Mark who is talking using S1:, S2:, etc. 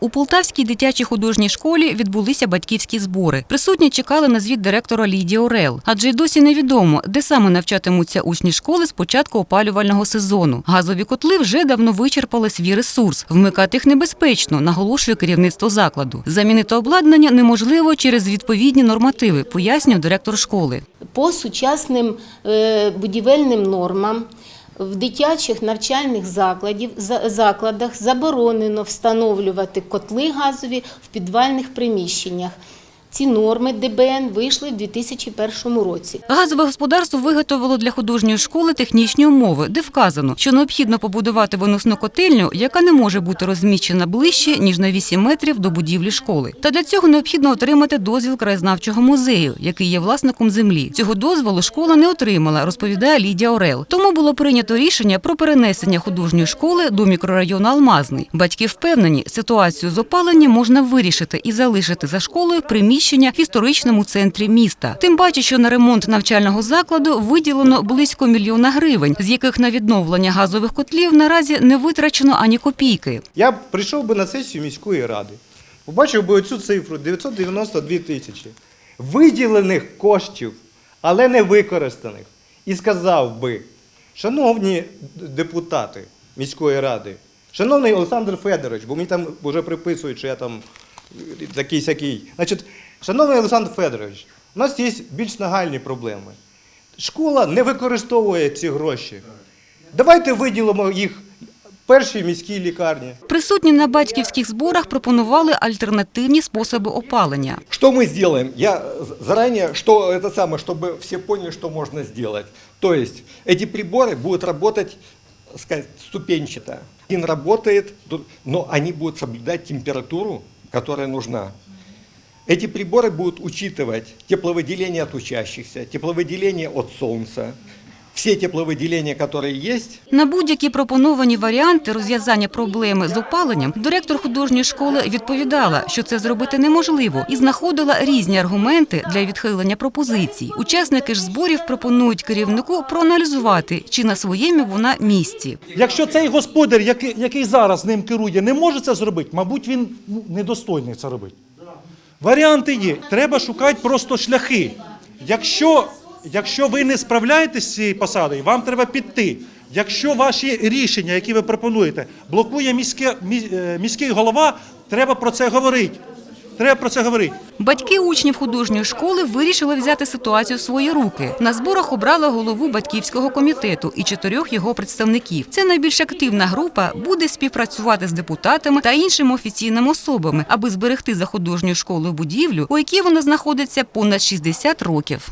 S1: У Полтавській дитячій художній школі відбулися батьківські збори. Присутні чекали на звіт директора Лідії Орел, адже й досі невідомо, де саме навчатимуться учні школи з початку опалювального сезону. Газові котли вже давно вичерпали свій ресурс. Вмикати їх небезпечно, наголошує керівництво закладу. Замінити обладнання неможливо через відповідні нормативи, пояснює директор школи.
S2: по сучасним е, будівельним нормам в дитячих навчальних закладів, за- закладах заборонено встановлювати котли газові в підвальних приміщеннях. Ці норми ДБН вийшли в 2001 році.
S1: Газове господарство виготовило для художньої школи технічні умови, де вказано, що необхідно побудувати виносну котельню, яка не може бути розміщена ближче ніж на 8 метрів до будівлі школи. Та для цього необхідно отримати дозвіл краєзнавчого музею, який є власником землі. Цього дозволу школа не отримала, розповідає Лідія Орел. Тому було прийнято рішення про перенесення художньої школи до мікрорайону Алмазний. Батьки впевнені, ситуацію з опаленням можна вирішити і залишити за школою приміщення в історичному центрі міста. Тим паче, що на ремонт навчального закладу виділено близько мільйона гривень, з яких на відновлення газових котлів наразі не витрачено ані копійки.
S3: Я прийшов би на сесію міської ради, побачив би оцю цифру 992 тисячі виділених коштів, але не використаних, і сказав би, шановні депутати міської ради, шановний Олександр Федорович, бо мені там вже приписують, що я там такий сякий. Значить, шановний Олександр Федорович, у нас є більш нагальні проблеми. Школа не використовує ці гроші. Давайте виділимо їх першій міській лікарні.
S1: Присутні на батьківських зборах пропонували альтернативні способи опалення.
S4: Что мы сделаем? Я заранее, что это самое, чтобы все поняли, что можно сделать. То есть эти приборы будут работать, сказать, ступенчато. Один работает, ду- но они будут соблюдать температуру, которая нужна. Эти приборы будут учитывать тепловыделение от учащихся, тепловыделение от солнца, все тепловыделения, которые есть,
S1: На будь-які пропоновані варіанти розв'язання проблеми з опаленням директор художньої школи відповідала, що це зробити неможливо, і знаходила різні аргументи для відхилення пропозицій. Учасники ж зборів пропонують керівнику проаналізувати, чи на своєму вона місці.
S5: Якщо цей господар, який, який зараз ним керує, не може це зробити, мабуть, він недостойний це робити. Варіанти є. Треба шукати просто шляхи. Якщо, якщо ви не справляєтесь з цією посадою, вам треба піти. Якщо ваші рішення, які ви пропонуєте, блокує міське, мі- е, міський голова, треба про це говорити. Треба про це говорити.
S1: Батьки учнів художньої школи вирішили взяти ситуацію в свої руки. На зборах обрали голову батьківського комітету і чотирьох його представників. Це найбільш активна група буде співпрацювати з депутатами та іншими офіційними особами, аби зберегти за художньою школою будівлю, у якій вона знаходиться понад 60 років.